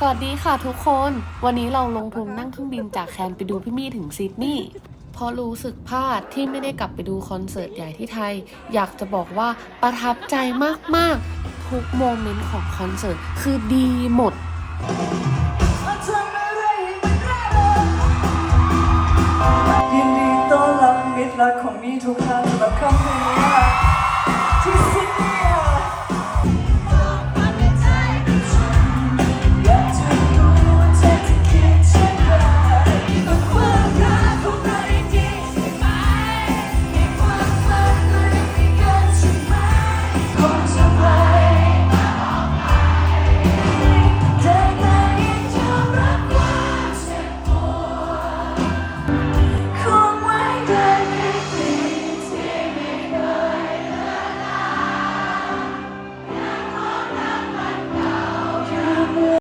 สวัสดีค่ะทุกคน วันนี้เราลงทุนนั่งเครื่องบินจากแคนไปดูพี่มี่ถึงซิดนีย์เพราะรู้สึกพลาดที่ไม่ได้กลับไปดูคอนเสิร์ตใหญ่ที่ไทย อยากจะบอกว่าประทับใจมาก ๆ ทุกโมเมนต์ของคอนเสิร์ตคือดีหมดยินดีต้อนรับมิตรรักของมี่ทุกท่านสำหรับค่ำคืนนี้ค่